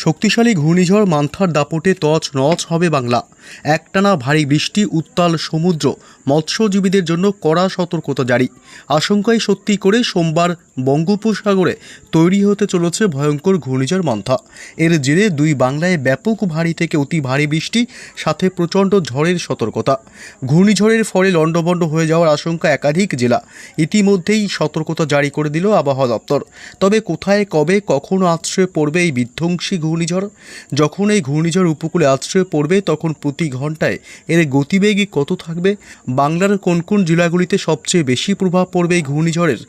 শক্তিশালী ঘূর্ণিঝড় মান্থার দাপটে তছ নছ হবে বাংলা। একটানা ভারী বৃষ্টি, উত্তাল সমুদ্র, মৎস্যজীবীদের জন্য কড়া সতর্কতা জারি। আশঙ্কায় সত্যি করে সোমবার বঙ্গোপসাগরে তৈরি হতে চলেছে ভয়ঙ্কর ঘূর্ণিঝড় মান্থা। এর জেরে দুই বাংলায় ব্যাপক ভারী থেকে অতি ভারী বৃষ্টি, সাথে প্রচণ্ড ঝড়ের সতর্কতা। ঘূর্ণিঝড়ের ফলে লণ্ডভণ্ড হয়ে যাওয়ার আশঙ্কা একাধিক জেলা। ইতিমধ্যেই সতর্কতা জারি করে দিল আবহাওয়া দপ্তর। তবে কোথায়, কবে, কখন আশ্রয় পড়বে এই বিধ্বংসী ঘূর্ণিঝড়? যখন এই ঘূর্ণিঝড় উপকূলে আশ্রয় পড়বে, তখন প্রতি ঘন্টায়। এর গতিবেগই কত থাকবে? বাংলার কোন কোন জেলাগুলিতে সবচেয়ে বেশি প্রভাব পড়বে এই ঘূর্ণিঝড়ের?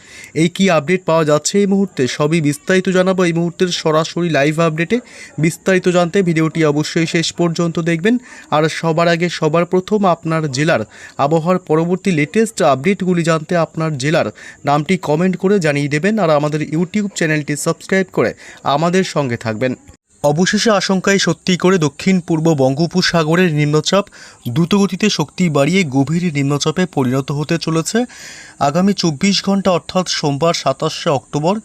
এই কি আপডেট পাওয়া যাচ্ছে এই মুহূর্তে? সবই বিস্তারিত জানাব এই মুহূর্তের সরাসরি লাইভ আপডেটে বিস্তারিত জানতে ভিডিওটি অবশ্যই শেষ পর্যন্ত দেখবেন। আর সবার আগে, সবার প্রথম আপনার জেলার আবহাওয়ার পরবর্তী লেটেস্ট আপডেটগুলি জানতে আপনার জেলার নামটি কমেন্ট করে জানিয়ে দেবেন। আর আমাদের ইউটিউব চ্যানেলটি সাবস্ক্রাইব করে আমাদের সঙ্গে থাকবেন। অবশেষে আশঙ্কায় সত্যি করে দক্ষিণ পূর্ব বঙ্গোপসাগরের নিম্নচাপ দ্রুতগতিতে শক্তি বাড়িয়ে গভীর নিম্নচাপে পরিণত হতে চলেছে। আগামী চব্বিশ ঘণ্টা অর্থাৎ সোমবার সাতাশে অক্টোবর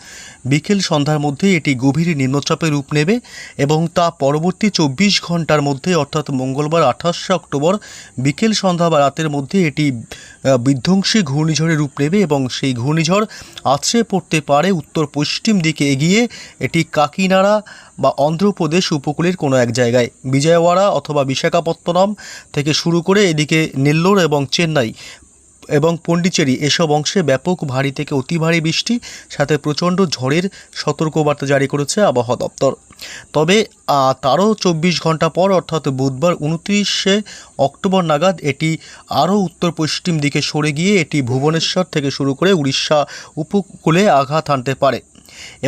বিকেল সন্ধ্যার মধ্যে এটি গভীর নিম্নচাপে রূপ নেবে এবং তা পরবর্তী চব্বিশ ঘণ্টার মধ্যে অর্থাৎ মঙ্গলবার আঠাশে অক্টোবর বিকেল সন্ধ্যা বা রাতের মধ্যে এটি বিধ্বংসী ঘূর্ণিঝড়ে রূপ নেবে এবং সেই ঘূর্ণিঝড় আছড়ে পড়তে পারে উত্তর পশ্চিম দিকে এগিয়ে এটি কাকিনাড়া বা অন্ধ্রপ্রদেশ উপকূলের কোনো এক জায়গায়। বিজয়ওয়াড়া অথবা বিশাখাপত্তনম থেকে শুরু করে এদিকে নেল্লোর এবং চেন্নাই এবং পণ্ডিচেরি এসব অংশে ব্যাপক ভারী থেকে অতি ভারী বৃষ্টি, সাথে প্রচণ্ড ঝড়ের সতর্কবার্তা জারি করেছে আবহাওয়া দপ্তর। তবে তারও চব্বিশ ঘণ্টা পর অর্থাৎ বুধবার উনত্রিশে অক্টোবর নাগাদ এটি আরও উত্তর পশ্চিম দিকে সরে গিয়ে এটি ভুবনেশ্বর থেকে শুরু করে উড়িষ্যা উপকূলে আঘাত হানতে পারে।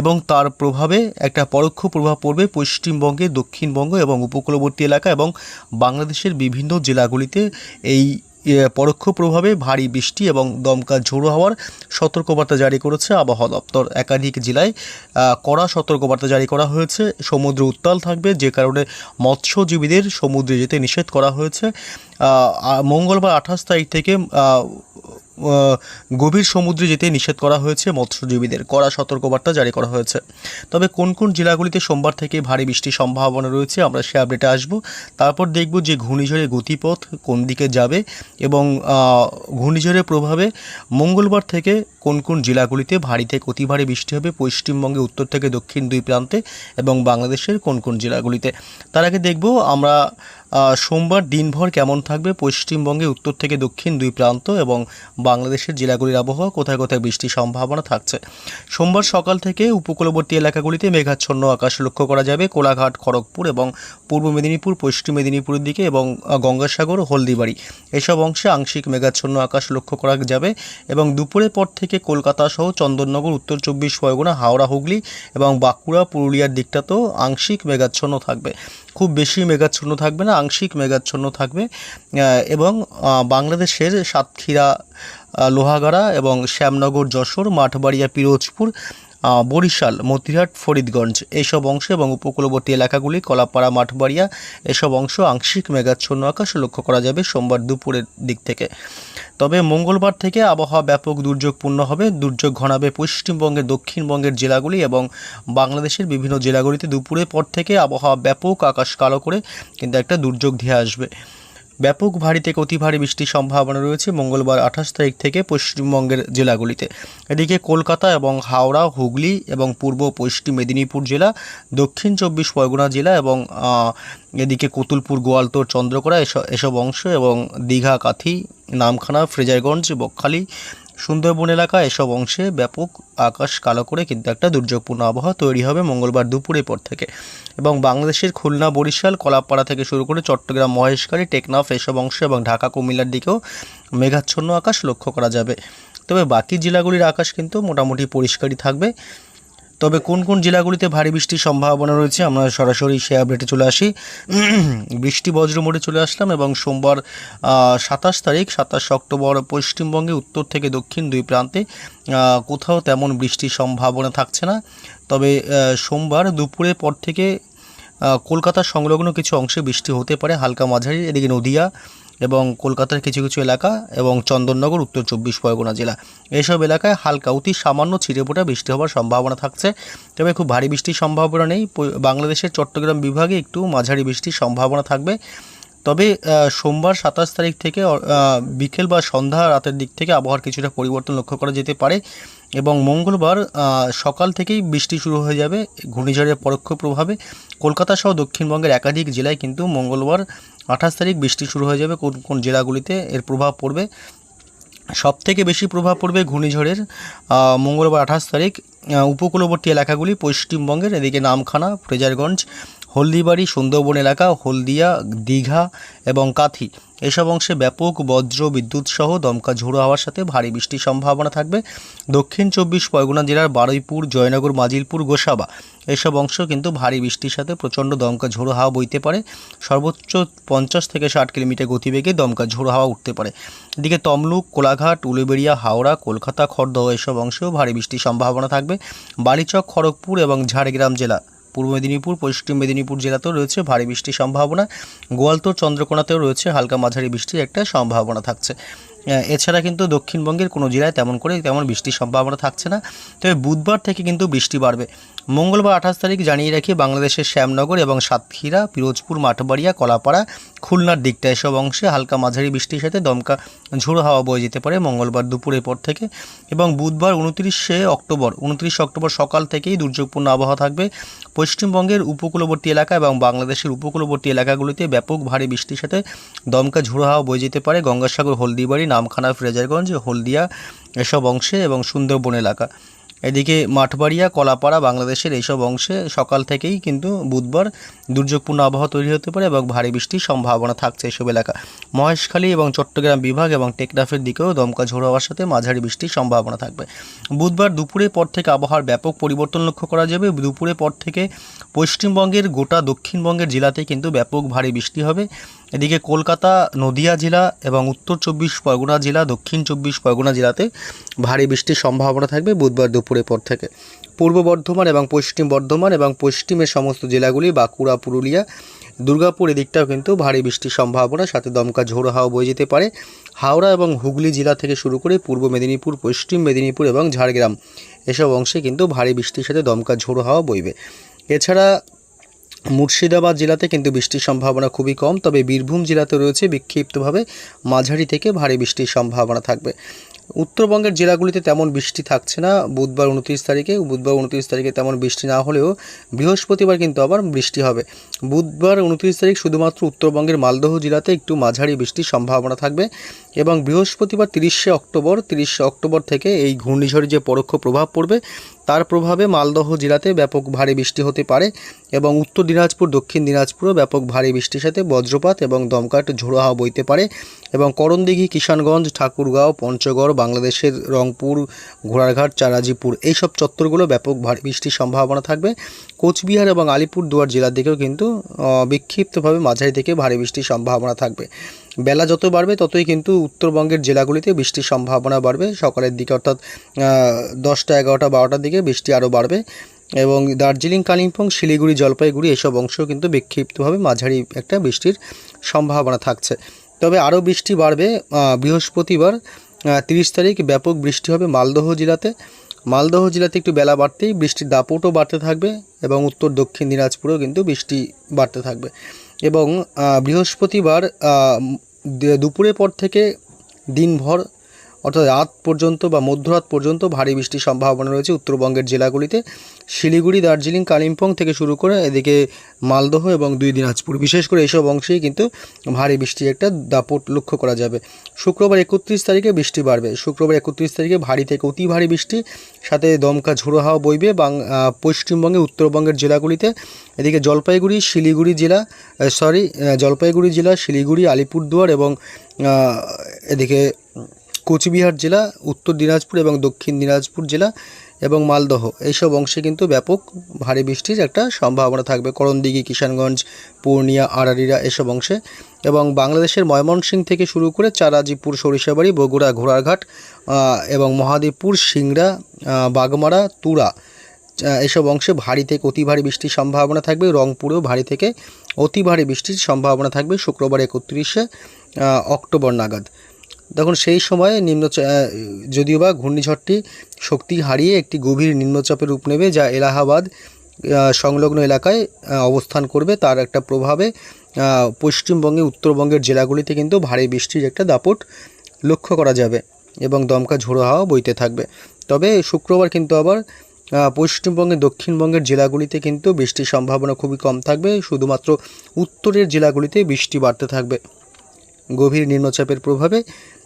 এবং তার প্রভাবে একটা পরোক্ষ প্রভাব পড়বে পশ্চিমবঙ্গে, দক্ষিণবঙ্গ এবং উপকূলবর্তী এলাকা এবং বাংলাদেশের বিভিন্ন জেলাগুলিতে। এই পরোক্ষ প্রভাবে ভারী বৃষ্টি এবং দমকা ঝোড়ো হওয়ার সতর্কবার্তা জারি করেছে আবহাওয়া দপ্তর। একাধিক জেলায় কড়া সতর্কবার্তা জারি করা হয়েছে। সমুদ্র উত্তাল থাকবে, যে কারণে মৎস্যজীবীদের সমুদ্রে যেতে নিষেধ করা হয়েছে। মঙ্গলবার আঠাশ তারিখ থেকে গভীর সমুদ্রে যেতে নিষেধ করা হয়েছে মৎস্যজীবীদের। কড়া সতর্কবার্তা জারি করা হয়েছে। তবে কোন কোন জেলাগুলিতে সোমবার থেকে ভারী বৃষ্টির সম্ভাবনা রয়েছে আমরা সে আপডেটে আসব। তারপর দেখব যে ঘূর্ণিঝড়ের গতিপথ কোন দিকে যাবে এবং ঘূর্ণিঝড়ের প্রভাবে মঙ্গলবার থেকে কোন কোন জেলাগুলিতে ভারী থেকে অতি ভারী বৃষ্টি হবে পশ্চিমবঙ্গে উত্তর থেকে দক্ষিণ দুই প্রান্তে এবং বাংলাদেশের কোন কোন জেলাগুলিতে। তার আগে দেখব আমরা সোমবার দিনভর কেমন থাকবে? পশ্চিমবঙ্গে উত্তর থেকে দক্ষিণ দুই প্রান্ত এবং বাংলাদেশের জেলাগুলির আবহাওয়া, কোথায় কোথায় বৃষ্টির সম্ভাবনা থাকছে? সোমবার সকাল থেকে উপকূলবর্তী এলাকাগুলিতে মেঘাচ্ছন্ন আকাশ লক্ষ্য করা যাবে। কোলাঘাট, খড়গপুর এবং পূর্ব মেদিনীপুর, পশ্চিম মেদিনীপুরের দিকে এবং গঙ্গাসাগর, হলদিবাড়ি। এসব অংশে আংশিক মেঘাচ্ছন্ন আকাশ লক্ষ্য করা যাবে এবং দুপুরের পর থেকে কলকাতা সহ চন্দননগর, উত্তর চব্বিশ পরগনা, হাওড়া, হুগলি এবং বাঁকুড়া, পুরুলিয়ার দিকটাতেও আংশিক মেঘাচ্ছন্ন থাকবে। খুব বেশি মেঘাচ্ছন্ন থাকবে না আংশিক মেঘাচ্ছন্ন থাকবে এবং বাংলাদেশের সাতক্ষীরা লোহাগাড়া এবং শ্যামনগর যশোর মাঠবাড়িয়া পিরোজপুর বরিশাল মতিহাট ফরিদগঞ্জ এইসব অংশ এবং উপকূলবর্তী এলাকাগুলি কলাপাড়া, মাঠবাড়িয়া এসব অংশ আংশিক মেঘাচ্ছন্ন আকাশ লক্ষ্য করা যাবে সোমবার দুপুরের দিক থেকে। তবে মঙ্গলবার থেকে আবহাওয়া ব্যাপক দুর্যোগপূর্ণ হবে। দুর্যোগ ঘনাবে পশ্চিমবঙ্গের, দক্ষিণবঙ্গের জেলাগুলি এবং বাংলাদেশের বিভিন্ন জেলাগুলিতে দুপুরের পর থেকে আবহাওয়া ব্যাপক আকাশ কালো করে কিন্তু একটা দুর্যোগ ধেয়ে আসবে। ব্যাপক ভারীতে থেকে অতি ভারী বৃষ্টির সম্ভাবনা রয়েছে মঙ্গলবার আঠাশ তারিখ থেকে পশ্চিমবঙ্গের জেলাগুলিতে। এদিকে কলকাতা এবং হাওড়া, হুগলি এবং পূর্ব পশ্চিম মেদিনীপুর জেলা, দক্ষিণ চব্বিশ পরগনা জেলা এবং এদিকে কতুলপুর, গোয়ালতোর চন্দ্রকোড়া এসব এসব অংশ এবং দীঘা, কাথি, নামখানা, ফ্রেজারগঞ্জ, বকখালি সুন্দরবন এলাকা এসব অংশে ব্যাপক আকাশ কালো করে কিন্তু একটা দুর্যোগপূর্ণ আবহাওয়া তৈরি হবে মঙ্গলবার দুপুরের পর থেকে। এবং বাংলাদেশের খুলনা, বরিশাল, কলাপাড়া থেকে শুরু করে চট্টগ্রাম, মহেশখালী, টেকনাফ এসব অংশ এবং ঢাকা, কুমিল্লার দিকেও মেঘাচ্ছন্ন আকাশ লক্ষ্য করা যাবে। তবে বাকি জেলাগুলির আকাশ কিন্তু মোটামুটি পরিষ্কারই থাকবে। তবে কোন কোন জেলাগুলিতে ভারী বৃষ্টির সম্ভাবনা রয়েছে আমরা সরাসরি সে আপডেটে চলে আসি। বৃষ্টি বজ্র মোড়ে চলে আসলাম এবং সোমবার সাতাশ তারিখ সাতাশ অক্টোবর পশ্চিমবঙ্গে উত্তর থেকে দক্ষিণ দুই প্রান্তে কোথাও তেমন বৃষ্টির সম্ভাবনা থাকছে না। তবে সোমবার দুপুরের পর থেকে আহ, কলকাতার সংলগ্ন কিছু অংশে বৃষ্টি হতে পারে হালকা মাঝারি এদিকে নদিয়া এবং কলকাতার কিছু কিছু এলাকা এবং চন্দননগর, উত্তর চব্বিশ পরগনা জেলা। এইসব এলাকায় হালকা অতি সামান্য ছিঁড়ে ছিটেফোঁটা বৃষ্টি হওয়ার সম্ভাবনা থাকছে। তবে খুব ভারী বৃষ্টির সম্ভাবনা নেই। বাংলাদেশের চট্টগ্রাম বিভাগে একটু মাঝারি বৃষ্টির সম্ভাবনা থাকবে। তবে সোমবার সাতাশ তারিখ থেকে বিকেল বা সন্ধ্যা রাতের দিক থেকে আবহাওয়ার কিছুটা পরিবর্তন লক্ষ্য করা যেতে পারে এবং মঙ্গলবার সকাল থেকেই বৃষ্টি শুরু হয়ে যাবে। ঘূর্ণিঝড়ের পরোক্ষ প্রভাবে কলকাতা সহ দক্ষিণবঙ্গের একাধিক জেলায় কিন্তু মঙ্গলবার আঠাশ তারিখ বৃষ্টি শুরু হয়ে যাবে, কোন কোন জেলাগুলিতে এর প্রভাব পড়বে। সব থেকে বেশি প্রভাব পড়বে ঘূর্ণিঝড়ের মঙ্গলবার আঠাশ তারিখ উপকূলবর্তী এলাকাগুলি, পশ্চিমবঙ্গের, এদিকে নামখানা, ফ্রেজারগঞ্জ, হলদিবাড়ি, সুন্দরবন এলাকা, হলদিয়া, দীঘা এবং কাথি। এসব অংশে ব্যাপক বজ্র, বিদ্যুৎ সহ দমকা ঝোড়ো হওয়ার সাথে ভারী বৃষ্টির সম্ভাবনা থাকবে। দক্ষিণ চব্বিশ পরগনা জেলার বারুইপুর, জয়নগর, মাজিলপুর, গোসাবা। এসব অংশ কিন্তু ভারী বৃষ্টির সাথে প্রচণ্ড দমকা ঝোড়ো হাওয়া বইতে পারে। সর্বোচ্চ পঞ্চাশ থেকে ষাট কিলোমিটার গতিবেগে দমকা ঝোড়ো হাওয়া উঠতে পারে। এদিকে তমলুক, কোলাঘাট, উলুবেড়িয়া, হাওড়া, কলকাতা খড়দহ এসব অংশেও ভারী বৃষ্টির সম্ভাবনা থাকবে। বালিচক, খড়গপুর এবং ঝাড়গ্রাম জেলা। পূর্ব মেদিনীপুর, পশ্চিম মেদিনীপুর জেলাতেও রয়েছে ভারী বৃষ্টির সম্ভাবনা। গোয়ালতোড় চন্দ্রকোনাতেও রয়েছে হালকা মাঝারি বৃষ্টির একটা সম্ভাবনা থাকছে। এছাড়া কিন্তু দক্ষিণবঙ্গের কোনো জেলায় তেমন করে তেমন বৃষ্টির সম্ভাবনা থাকছে না। তবে বুধবার থেকে কিন্তু বৃষ্টি বাড়বে। মঙ্গলবার আঠাশ তারিখ জানিয়ে রাখি বাংলাদেশের শ্যামনগর এবং সাতক্ষীরা, পিরোজপুর, মাঠবাড়িয়া, কলাপাড়া, খুলনার দিকটা এসব অংশে হালকা মাঝারি বৃষ্টির সাথে দমকা ঝোড়ো হাওয়া বয়ে যেতে পারে মঙ্গলবার দুপুরের পর থেকে এবং বুধবার উনত্রিশে অক্টোবর উনত্রিশে অক্টোবর সকাল থেকেই দুর্যোগপূর্ণ আবহাওয়া থাকবে। পশ্চিমবঙ্গের উপকূলবর্তী এলাকা এবং বাংলাদেশের উপকূলবর্তী এলাকাগুলিতে ব্যাপক ভারী বৃষ্টির সাথে দমকা ঝোড়ো হাওয়া বয়ে যেতে পারে গঙ্গাসাগর, হলদিবাড়ি, নামখানা, ফ্রেজারগঞ্জ, হলদিয়া এসব অংশে এবং সুন্দরবন এলাকা। এদিকে মাঠবাড়িয়া, কলাপাড়া বাংলাদেশের এইসব অংশে সকাল থেকেই কিন্তু বুধবার দুর্যোগপূর্ণ আবহাওয়া তৈরি হতে পারে এবং ভারী বৃষ্টির সম্ভাবনা থাকছে এসব এলাকা। মহেশখালী এবং চট্টগ্রাম বিভাগ এবং টেকনাফের দিকেও দমকা ঝোড়ো হওয়ার সাথে মাঝারি বৃষ্টির সম্ভাবনা থাকবে। বুধবার দুপুরের পর থেকে আবহাওয়ার ব্যাপক পরিবর্তন লক্ষ্য করা যাবে। দুপুরের পর থেকে পশ্চিমবঙ্গের গোটা দক্ষিণবঙ্গের জেলাতে কিন্তু ব্যাপক ভারী বৃষ্টি হবে। এদিকে কলকাতা, নদিয়া জেলা এবং উত্তর চব্বিশ পরগনা জেলা, দক্ষিণ চব্বিশ পরগনা জেলাতে ভারী বৃষ্টির সম্ভাবনা থাকবে বুধবার দুপুরের পর থেকে। পূর্ব বর্ধমান এবং পশ্চিম বর্ধমান এবং পশ্চিমের সমস্ত জেলাগুলি বাঁকুড়া, পুরুলিয়া, দুর্গাপুর এদিকটাও কিন্তু ভারী বৃষ্টির সম্ভাবনা, সাথে দমকা ঝোড়ো হাওয়া বয়ে যেতে পারে। হাওড়া এবং হুগলি জেলা থেকে শুরু করে পূর্ব মেদিনীপুর, পশ্চিম মেদিনীপুর এবং ঝাড়গ্রাম এসব অংশে কিন্তু ভারী বৃষ্টির সাথে দমকা ঝোড়ো হাওয়া বইবে। এছাড়া মুর্শিদাবাদ জেলাতে কিন্তু বৃষ্টির সম্ভাবনা খুবই কম, তবে বীরভূম জেলাতে রয়েছে বিক্ষিপ্তভাবে মাঝারি থেকে ভারী বৃষ্টির সম্ভাবনা থাকবে। উত্তরবঙ্গের জেলাগুলিতে তেমন বৃষ্টি থাকছে না, বুধবার উনত্রিশ তারিখে, বুধবার উনত্রিশ তারিখে তেমন বৃষ্টি না হলেও বৃহস্পতিবার কিন্তু আবার বৃষ্টি হবে। বুধবার উনত্রিশ তারিখ শুধুমাত্র উত্তরবঙ্গের মালদহ জেলাতে একটু মাঝারি বৃষ্টির সম্ভাবনা থাকবে। এবং বৃহস্পতিবার তিরিশে অক্টোবর তিরিশে অক্টোবর থেকে এই ঘূর্ণিঝড়ের যে পরোক্ষ প্রভাব পড়বে, তার প্রভাবে মালদহ জেলাতে ব্যাপক ভারী বৃষ্টি হতে পারে এবং উত্তর দিনাজপুর, দক্ষিণ দিনাজপুরও ব্যাপক ভারী বৃষ্টির সাথে বজ্রপাত এবং দমকাট ঝোড়ো হাওয়া বইতে পারে এবং করণদিঘি, কিষানগঞ্জ, ঠাকুরগাঁও, পঞ্চগড়, বাংলাদেশের রংপুর, ঘোড়ারঘাট, চারাজিপুর এইসব চত্বরগুলো ব্যাপক ভারী বৃষ্টির সম্ভাবনা থাকবে। কোচবিহার এবং আলিপুরদুয়ার জেলার দিকেও কিন্তু বিক্ষিপ্তভাবে মাঝারি থেকে ভারী বৃষ্টির সম্ভাবনা থাকবে। বেলা যত বাড়বে, ততই কিন্তু উত্তরবঙ্গের জেলাগুলিতে বৃষ্টির সম্ভাবনা বাড়বে। সকালের দিকে অর্থাৎ দশটা, এগারোটা, বারোটার দিকে বৃষ্টি আরও বাড়বে এবং দার্জিলিং, কালিম্পং, শিলিগুড়ি, জলপাইগুড়ি এসব অংশ কিন্তু বিক্ষিপ্তভাবে মাঝারি একটা বৃষ্টির সম্ভাবনা থাকছে। তবে আরও বৃষ্টি বাড়বে বৃহস্পতিবার তিরিশ তারিখ ব্যাপক বৃষ্টি হবে মালদহ জেলাতে। মালদহ জেলাতে একটু বেলা বাড়তেই বৃষ্টির দাপটও বাড়তে থাকবে এবং উত্তর দক্ষিণ দিনাজপুরেও কিন্তু বৃষ্টি বাড়তে থাকবে। এবং বৃহস্পতিবার দুপুরের পর থেকে দিনভর অর্থাৎ রাত পর্যন্ত বা মধ্যরাত পর্যন্ত ভারী বৃষ্টির সম্ভাবনা রয়েছে উত্তরবঙ্গের জেলাগুলিতে। শিলিগুড়ি, দার্জিলিং, কালিম্পং থেকে শুরু করে এদিকে মালদহ এবং দুই দিনাজপুর। বিশেষ করে এইসব অংশেই কিন্তু ভারী বৃষ্টির একটা দাপট লক্ষ্য করা যাবে। শুক্রবার একত্রিশ তারিখে বৃষ্টি বাড়বে। শুক্রবার একত্রিশ তারিখে ভারী থেকে অতি ভারী বৃষ্টি, সাথে দমকা ঝোড়ো হাওয়া বইবে বাং পশ্চিমবঙ্গে, উত্তরবঙ্গের জেলাগুলিতে। এদিকে জলপাইগুড়ি, শিলিগুড়ি জেলা সরি জলপাইগুড়ি জেলা, শিলিগুড়ি, আলিপুরদুয়ার এবং এদিকে কোচবিহার জেলা, উত্তর দিনাজপুর এবং দক্ষিণ দিনাজপুর জেলা এবং মালদহ। এইসব অংশে কিন্তু ব্যাপক ভারী বৃষ্টির একটা সম্ভাবনা থাকবে। করণদিঘি, কিষানগঞ্জ, পূর্ণিয়া আড়ারিরা এসব অংশে এবং বাংলাদেশের ময়মনসিংহ থেকে শুরু করে চারাজিপুর, সরিষাবাড়ি, বগুড়া, ঘোড়ারঘাট এবং মহাদেবপুর, সিংড়া বাগমারা, তুরা এসব অংশে ভারী থেকে অতি ভারী বৃষ্টির সম্ভাবনা থাকবে। রংপুরেও ভারী থেকে অতি ভারী বৃষ্টির সম্ভাবনা থাকবে শুক্রবার একত্রিশে অক্টোবর নাগাদ। তখন সেই সময়ে নিম্নচা আহ, যদিও বা ঘূর্ণিঝড়টি শক্তি হারিয়ে একটি গভীর নিম্নচাপের রূপ নেবে যা এলাহাবাদ সংলগ্ন এলাকায় অবস্থান করবে। তার একটা প্রভাবে পশ্চিমবঙ্গে উত্তরবঙ্গের জেলাগুলিতে কিন্তু ভারী বৃষ্টির একটা দাপট লক্ষ্য করা যাবে এবং দমকা ঝোড়ো হাওয়া বইতে থাকবে। তবে শুক্রবার কিন্তু আবার পশ্চিমবঙ্গে দক্ষিণবঙ্গের জেলাগুলিতে কিন্তু বৃষ্টির সম্ভাবনা খুবই কম থাকবে। শুধুমাত্র উত্তরের জেলাগুলিতে বৃষ্টি বাড়তে থাকবে। গভীর নিম্নচাপের প্রভাবে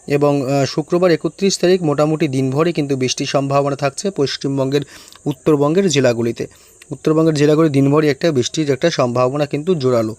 এবং শুক্রবার একত্রিশ তারিখ মোটামুটি দিনভরই কিন্তু বৃষ্টির সম্ভাবনা থাকছে পশ্চিমবঙ্গের, উত্তরবঙ্গের জেলাগুলিতে। উত্তরবঙ্গের জেলাগুলি দিনভরই একটা বৃষ্টির একটা সম্ভাবনা কিন্তু জোরালো।